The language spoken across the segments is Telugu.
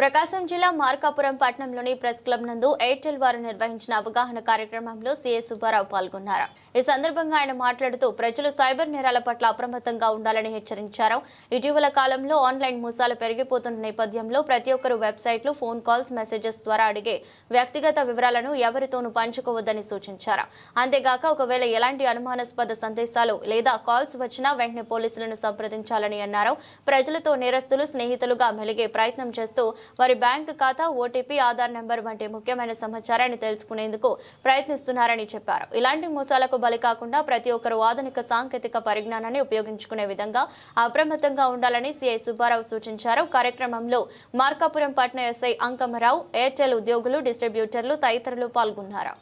ప్రకాశం జిల్లా మార్కాపురం పట్టణంలోని ప్రెస్ క్లబ్ నందు ఎయిర్టెల్ వారు నిర్వహించిన అవగాహన కార్యక్రమంలో సీఎస్ సుబ్బారావు పాల్గొన్నారు. ఈ సందర్భంగా ఆయన మాట్లాడుతూ ప్రజలు సైబర్ నేరాల పట్ల అప్రమత్తంగా ఉండాలని హెచ్చరించారు. ఇటీవల కాలంలో ఆన్లైన్ మోసాలు పెరిగిపోతున్న నేపథ్యంలో ప్రతి ఒక్కరు వెబ్సైట్లు ఫోన్ కాల్స్ మెసేజెస్ ద్వారా అడిగే వ్యక్తిగత వివరాలను ఎవరితోనూ పంచుకోవద్దని సూచించారు. అంతేగాక ఒకవేళ ఎలాంటి అనుమానాస్పద సందేశాలు లేదా కాల్స్ వచ్చినా వెంటనే పోలీసులను సంప్రదించాలని అన్నారు. ప్రజలతో నేరస్తులు స్నేహితులుగా మెలిగే ప్రయత్నం చేస్తూ వారి బ్యాంకు ఖాతా ఓటీపీ ఆధార్ నెంబర్ వంటి ముఖ్యమైన సమాచారాన్ని తెలుసుకునేందుకు ప్రయత్నిస్తున్నారని చెప్పారు. ఇలాంటి మోసాలకు బలి కాకుండా ప్రతి ఒక్కరూ ఆధునిక సాంకేతిక పరిజ్ఞానాన్ని ఉపయోగించుకునే విధంగా అప్రమత్తంగా ఉండాలని సిఐ సుబ్బారావు సూచించారు. కార్యక్రమంలో మార్కాపురం పట్న ఎస్ఐ అంకమరావు ఎయిర్టెల్ ఉద్యోగులు డిస్ట్రిబ్యూటర్లు తదితరులు పాల్గొన్నారు.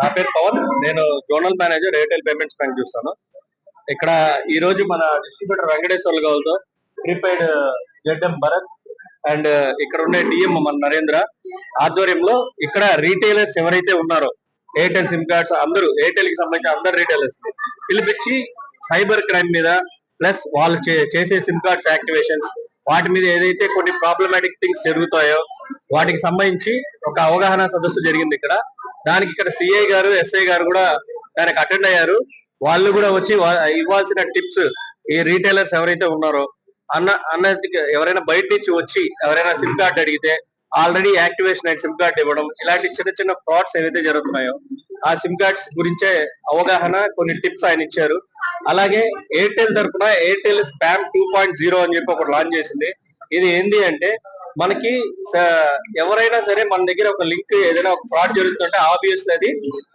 నా పేరు పవన్. నేను zonal manager Airtel payments bank చూస్తాను. ఇక్కడ ఈ రోజు మన డిస్ట్రిబ్యూటర్ వెంకటేశ్వర్లు గౌల్తో ప్రీపెయిడ్ జడ్ఎం భరత్ అండ్ ఇక్కడ ఉండే డిఎం మన నరేంద్ర ఆధ్వర్యంలో ఇక్కడ రీటైలర్స్ ఎవరైతే ఉన్నారో ఎయిర్టెల్ సిమ్ కార్డ్స్ అందరూ ఎయిర్టెల్కి సంబంధించిన అందరు రీటైలర్స్ పిలిపించి సైబర్ క్రైమ్ మీద ప్లస్ వాళ్ళు చే- చేసే సిమ్ కార్డ్స్ యాక్టివేషన్స్ వాటి మీద ఏదైతే కొన్ని ప్రాబ్లమాటిక్ థింగ్స్ జరుగుతాయో వాటికి సంబంధించి ఒక అవగాహన సదస్సు జరిగింది ఇక్కడ. దానికి ఇక్కడ సిఐ గారు ఎస్ఐ గారు కూడా దానికి అటెండ్ అయ్యారు. వాళ్ళు కూడా వచ్చి ఇవ్వాల్సిన టిప్స్ ఈ రీటైలర్స్ ఎవరైతే ఉన్నారో అన్న అన్న ఎవరైనా బయట నుంచి వచ్చి ఎవరైనా సిమ్ కార్డ్ అడిగితే ఆల్రెడీ యాక్టివేషన్ అయిన సిమ్ కార్డ్ ఇవ్వడం ఇలాంటి చిన్న చిన్న ఫ్రాడ్స్ ఏవైతే జరుగుతున్నాయో ఆ సిమ్ కార్డ్స్ గురించే అవగాహన కొన్ని టిప్స్ ఆయన ఇచ్చారు. అలాగే ఎయిర్టెల్ తరపున Airtel spam two point zero అని చెప్పి ఒకటి లాంచ్ చేసింది. ఇది ఏంది అంటే మనకి ఎవరైనా సరే మన దగ్గర ఒక లింక్ ఏదైనా ఒక ఫ్రాడ్ జరుగుతుంటే ఆబ్వియస్ అది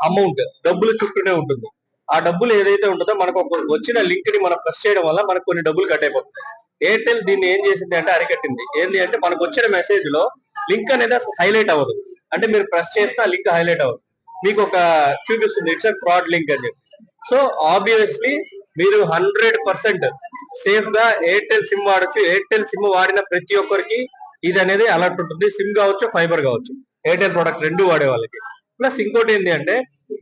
అమౌంట్ డబ్బులు చుట్టూనే ఉంటుంది. ఆ డబ్బులు ఏదైతే ఉంటుందో మనకు ఒక వచ్చిన లింక్ని మనం ప్రెస్ చేయడం వల్ల మనకు కొన్ని డబ్బులు కట్ అయిపోతుంది ఎయిర్టెల్ దీన్ని ఏం చేసింది అంటే అరికట్టింది. ఏంటి అంటే మనకు వచ్చిన మెసేజ్లో లింక్ అనేది అసలు హైలైట్ అవ్వదు. అంటే మీరు ప్రెస్ చేసినా లింక్ హైలైట్ అవ్వదు. మీకు ఒక చూపిస్తుంది ఇట్స్ ఫ్రాడ్ లింక్ అని చెప్పి. సో ఆబ్వియస్లీ మీరు హండ్రెడ్ పర్సెంట్ సేఫ్గా ఎయిర్టెల్ సిమ్ వాడచ్చు. ఎయిర్టెల్ సిమ్ వాడిన ప్రతి ఒక్కరికి ఇది అనేది అలర్ట్ ఉంటుంది. సిమ్ కావచ్చు ఫైబర్ కావచ్చు. ఎయిర్టెల్ ప్రోడక్ట్ రెండు వాడే వాళ్ళకి. ప్లస్ ఇంకోటి ఏంటి అంటే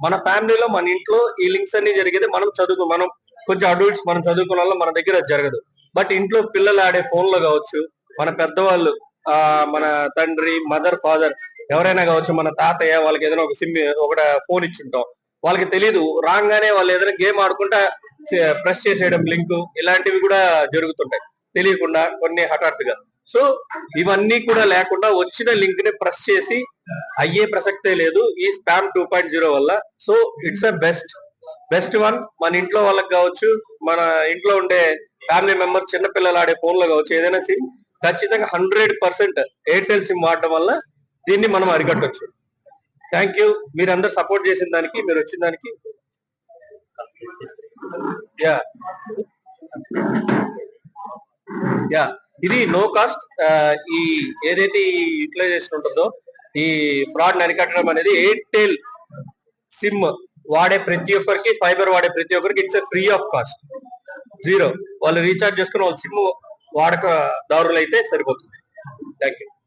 మన ఫ్యామిలీలో మన ఇంట్లో ఈ లింక్స్ అన్ని జరిగేది మనం చదువుకు మనం కొంచెం అడల్ట్స్ మనం చదువుకున్న మన దగ్గర జరగదు. బట్ ఇంట్లో పిల్లలు ఆడే ఫోన్లో కావచ్చు మన పెద్దవాళ్ళు ఆ మన తండ్రి మదర్ ఫాదర్ ఎవరైనా కావచ్చు మన తాతయ్య వాళ్ళకి ఏదైనా ఒక సిమ్ ఒక ఫోన్ ఇచ్చుంటాం. వాళ్ళకి తెలియదు రాగానే వాళ్ళు ఏదైనా గేమ్ ఆడుకుంటా ప్రెస్ చేసేయడం లింక్ ఇలాంటివి కూడా జరుగుతుంటాయి. తెలియకుండా కొన్ని హఠాత్తుగా. సో ఇవన్నీ కూడా లేకుండా వచ్చిన లింక్ని ప్రెస్ చేసి అయ్యే ప్రసక్తే లేదు ఈ స్పామ్ టూ పాయింట్ జీరో వల్ల. So it's a best. Best one మన ఇంట్లో వాళ్ళకి కావచ్చు మన ఇంట్లో ఉండే ఫ్యామిలీ మెంబర్స్ చిన్న పిల్లలు ఆడే ఫోన్లో కావచ్చు ఏదైనా సిమ్ ఖచ్చితంగా హండ్రెడ్ పర్సెంట్ ఎయిర్టెల్ సిమ్ వాడడం వల్ల దీన్ని మనం అరికట్టవచ్చు థ్యాంక్ యూ మీరందరూ సపోర్ట్ చేసిన దానికి మీరు వచ్చిన దానికి. యా యా ఇది నో కాస్ట్ ఈ ఏదైతే ఈ యూటిలైజేషన్ ఉంటుందో ఈ ఫ్రాడ్ అరికట్టడం అనేది ఎయిర్టెల్ సిమ్ వాడే ప్రతి ఒక్కరికి ఫైబర్ వాడే ప్రతి ఒక్కరికి it's free of cost zero. వాళ్ళు రీఛార్జ్ చేసుకుని వాళ్ళ సిమ్ వాడక దారులు అయితే సరిపోతుంది. Thank you